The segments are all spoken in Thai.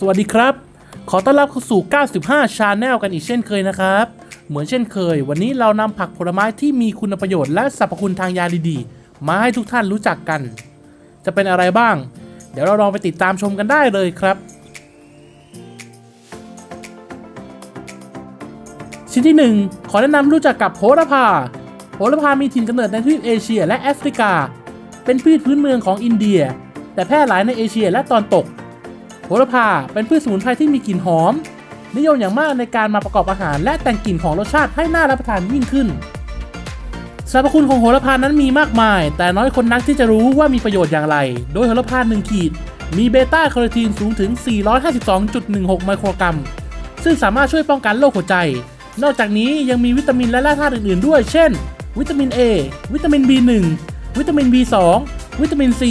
สวัสดีครับ ขอต้อนรับเข้าสู่ 95 Channel กันอีกเช่นเคยนะครับ เหมือนเช่นเคย วันนี้เรานำผักผลไม้ที่มีคุณประโยชน์และสรรพคุณทางยาดีๆ มาให้ทุกท่านรู้จักกัน จะเป็นอะไรบ้าง เดี๋ยวเราลองไปติดตามชมกันได้เลยครับ ชิ้นที่ 1 ขอแนะนำรู้จักกับโหระพา โหระพามีถิ่นกำเนิดในทวีปเอเชียและแอฟริกา เป็นพืชพื้นเมืองของอินเดีย แต่แพร่หลายในเอเชียและตอนตก โหระพาเป็นพืชสมุนไพรที่มีกลิ่นหอม นิยมอย่างมากในการมาประกอบอาหาร และแต่งกลิ่นของรสชาติให้น่ารับประทานยิ่งขึ้นสรรพคุณของโหระพานั้นมีมากมาย แต่น้อยคนนักที่จะรู้ว่ามีประโยชน์อย่างไร โดยโหระพา1ขีด มีเบต้าแคโรทีนสูงถึง 452.16 ไมโครกรัม ซึ่งสามารถช่วยป้องกันโรคหัวใจ นอกจากนี้ยังมีวิตามินและแร่ธาตุอื่นๆด้วย เช่น วิตามิน A วิตามิน B1 วิตามิน B2 วิตามิน C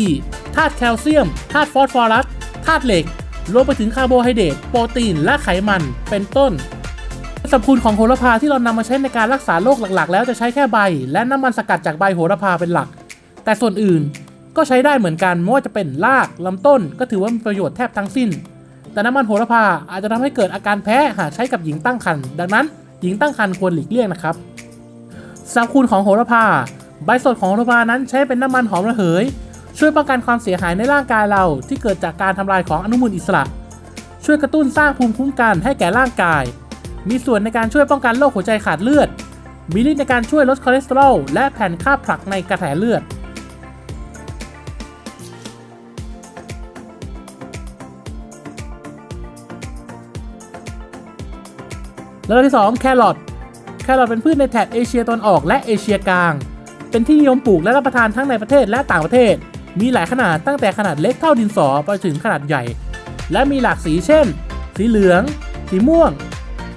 ธาตุแคลเซียม ธาตุฟอสฟอรัส ธาตุเหล็ก รวมไปถึงคาร์โบไฮเดรตโปรตีน และไขมัน เป็นต้นสรรพคุณของโหระพาที่เรานำมาใช้ในการรักษาโรคหลักๆ แล้วจะใช้แค่ใบ และน้ำมันสกัดจากใบโหระพาเป็นหลัก แต่ส่วนอื่นก็ใช้ได้เหมือนกันไม่ว่าจะเป็นรากลำต้น ก็ถือว่ามีประโยชน์แทบทั้งสิ้น แต่น้ำมันโหระพาอาจจะทำให้เกิดอาการแพ้หากใช้กับหญิงตั้งครรภ์ดังนั้นหญิงตั้งครรภ์ควรหลีกเลี่ยงนะครับสรรพคุณของโหระพา ใบสดของโหระพานั้นใช้เป็นน้ำมันหอมระเหย ช่วยป้องกันความเสียหายในร่างกายเราที่เกิดจากการทำลายของอนุมูลอิสระ ช่วยกระตุ้นสร้างภูมิคุ้มกันให้แก่ร่างกาย มีส่วนในการช่วยป้องกันโรคหัวใจขาดเลือด มีฤทธิ์ในการช่วยลดคอเลสเตอรอลและแผ่นค่าบผลักในกระแสเลือดแล้วที่ 2 แครอท แครอทเป็นพืชในแถบเอเชียตะวันออกและเอเชียกลาง เป็นที่นิยมปลูกและรับประทานทั้งในประเทศและต่างประเทศ มีหลายขนาดตั้งแต่ขนาดเล็กเท่าดินสอไปถึงขนาดใหญ่ และมีหลากสีเช่น สีเหลือง สีม่วง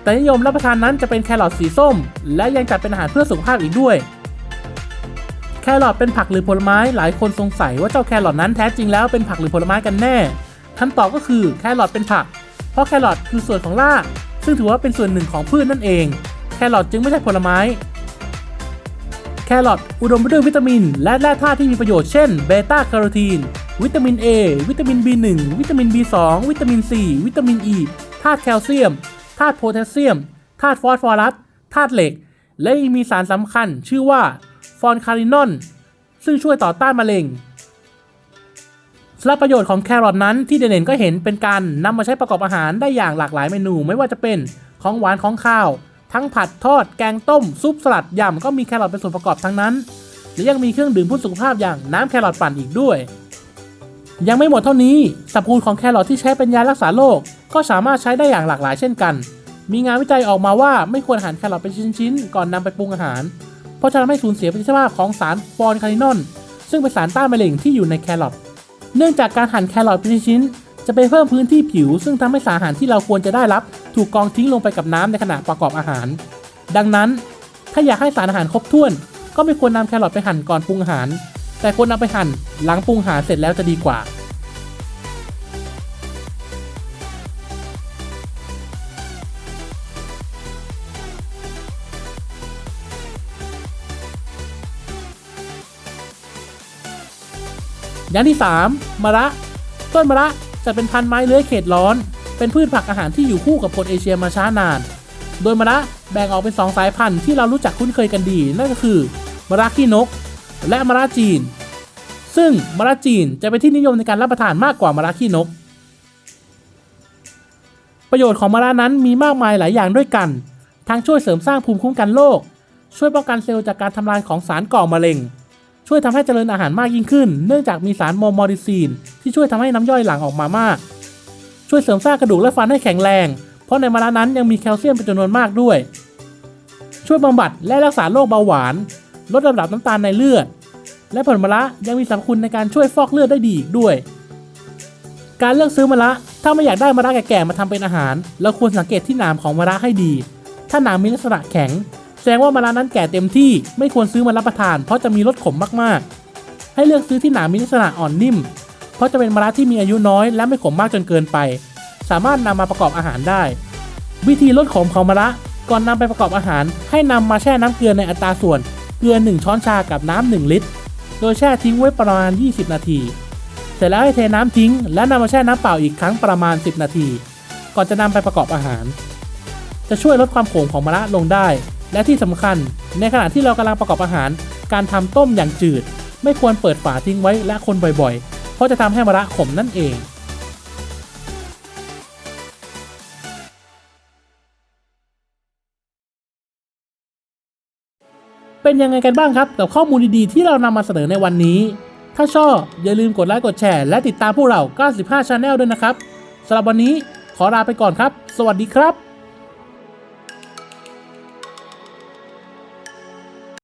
แต่นิยมรับประทานนั้นจะเป็นแครอทสีส้ม และยังจัดเป็นอาหารเพื่อสุขภาพอีกด้วย แครอทเป็นผักหรือผลไม้หลายคนสงสัยว่าเจ้าแครอทนั้นแท้จริงแล้วเป็นผักหรือผลไม้กันแน่คำตอบก็คือแครอทเป็นผัก เพราะแครอทคือส่วนของรากซึ่งถือว่าเป็นส่วนหนึ่งของพืชนนั่นเอง แครอทจึงไม่ใช่ผลไม้ แครอทอุดมไปด้วยวิตามิน และแร่ธาตุที่มีประโยชน์เช่นเบต้าแคโรทีน วิตามิน A วิตามิน B1 วิตามิน B2 วิตามิน C วิตามิน E ธาตุแคลเซียม ธาตุโพแทสเซียม ธาตุฟอสฟอรัส ธาตุเหล็ก และยังมีสารสำคัญชื่อว่าฟอนคารินอนซึ่งช่วยต่อต้านมะเร็งสำหรับประโยชน์ของแครอทนั้นที่เด่นๆก็เห็นเป็นการนำมาใช้ประกอบอาหารได้อย่างหลากหลายเมนู ไม่ว่าจะเป็นของหวานของข้าว ทั้งผัดทอดแกงต้ม ซุปสลัดยำก็มีแครอทเป็นส่วนประกอบทั้งนั้น และยังมีเครื่องดื่มเพื่อสุขภาพอย่างน้ำแครอทปั่นอีกด้วย ยังไม่หมดเท่านี้สรรพคุณของแครอทที่ใช้เป็นยารักษาโรคก็สามารถใช้ได้อย่างหลากหลายเช่นกัน มีงานวิจัยออกมาว่าไม่ควรหั่นแครอทเป็นชิ้นๆ ก่อนนำไปปรุงอาหาร เพราะจะทำให้สูญเสียประสิทธิภาพของสารฟอนคารินอนซึ่งเป็นสารต้านมะเร็งที่อยู่ในแครอทเนื่องจากการหั่นแครอทเป็นชิ้นๆ จะไปเพิ่มพื้นที่ผิว ซึ่งทำให้สารอาหารที่เราควรจะได้รับ ถูกกองทิ้งลงไปกับน้ำในขณะประกอบอาหาร ดังนั้น ถ้าอยากให้สารอาหารครบถ้วน ก็ไม่ควรนำแครอทไปหั่นก่อนปรุงอาหาร แต่ควรนำไปหั่นหลังปรุงอาหารเสร็จแล้วจะดีกว่าอย่างที่ 3 มะระ ต้นมะระ จะเป็นพันธุ์ไม้เลื้อยเขตร้อน เป็นพืชผักอาหารที่อยู่คู่กับคนเอเชียมาช้านาน โดยมะระแบ่งออกเป็น 2 สายพันธุ์ที่เรารู้จักคุ้นเคยกันดี นั่นก็คือมะระขี้นก และมะระจีน ซึ่งมะระจีนจะเป็นที่นิยมในการรับประทานมากกว่ามะระขี้นก ประโยชน์ของมะระนั้นมีมากมายหลายอย่างด้วยกันทั้งช่วยเสริมสร้างภูมิคุ้มกันโรคช่วยป้องกันเซลล์จากการทำลายของสารก่อมะเร็ง ช่วยทำให้เจริญอาหารมากยิ่งขึ้น เนื่องจากมีสารโมมอริซีน ที่ช่วยทำให้น้ำย่อยหลั่งออกมามาก ช่วยเสริมสร้างกระดูกและฟันให้แข็งแรง เพราะในมะระนั้นยังมีแคลเซียมเป็นจำนวนมากด้วย ช่วยบำบัดและรักษาโรคเบาหวาน ลดระดับน้ำตาลในเลือด และผลมะระยังมีสรรพคุณในการช่วยฟอกเลือดได้ดีอีกด้วย การเลือกซื้อมะระถ้าไม่อยากได้มะระแก่ๆมาทำเป็นอาหาร เราควรสังเกตที่หนามของมะระให้ดี ถ้าหนามมีลักษณะแข็ง ดงว่ามะระนั้นแก่เต็มที่ไม่ควรซื้อมารับประทาน เพราะจะมีรสขมมากๆ ให้เลือกซื้อที่หนามีลักษณะอ่อนนิ่ม เพราะจะเป็นมะระที่มีอายุน้อย และไม่ขมมากจนเกินไป สามารถนำมาประกอบอาหารได้ วิธีลดขมของมะระก่อนนำไปประกอบอาหาร ให้นำมาแช่น้ำเกลือในอัตราส่วนเกลือ 1 ช้อนชากับน้ำ1ลิตร โดยแช่ทิ้งไว้ประมาณ 20 นาที เสร็จแล้วให้เทน้ำทิ้ง และนำมาแช่น้ำเปล่าอีกครั้งประมาณ 10 นาที ก่อนจะนำไปประกอบอาหาร จะช่วยลดความขมของมะระลงได้ และที่สำคัญ ในขณะที่เรากำลังประกอบอาหาร การทำต้มอย่างจืด ไม่ควรเปิดฝาทิ้งไว้และคนบ่อยๆ เพราะจะทำให้มะระขมนั่นเอง เป็นยังไงกันบ้างครับ กับข้อมูลดีๆ ที่เรานำมาเสนอในวันนี้ ถ้าชอบอย่าลืมกดไลค์กดแชร์และติดตามพวกเรา 95 Channel ด้วยนะครับสำหรับวันนี้ขอลาไปก่อนครับ สวัสดีครับ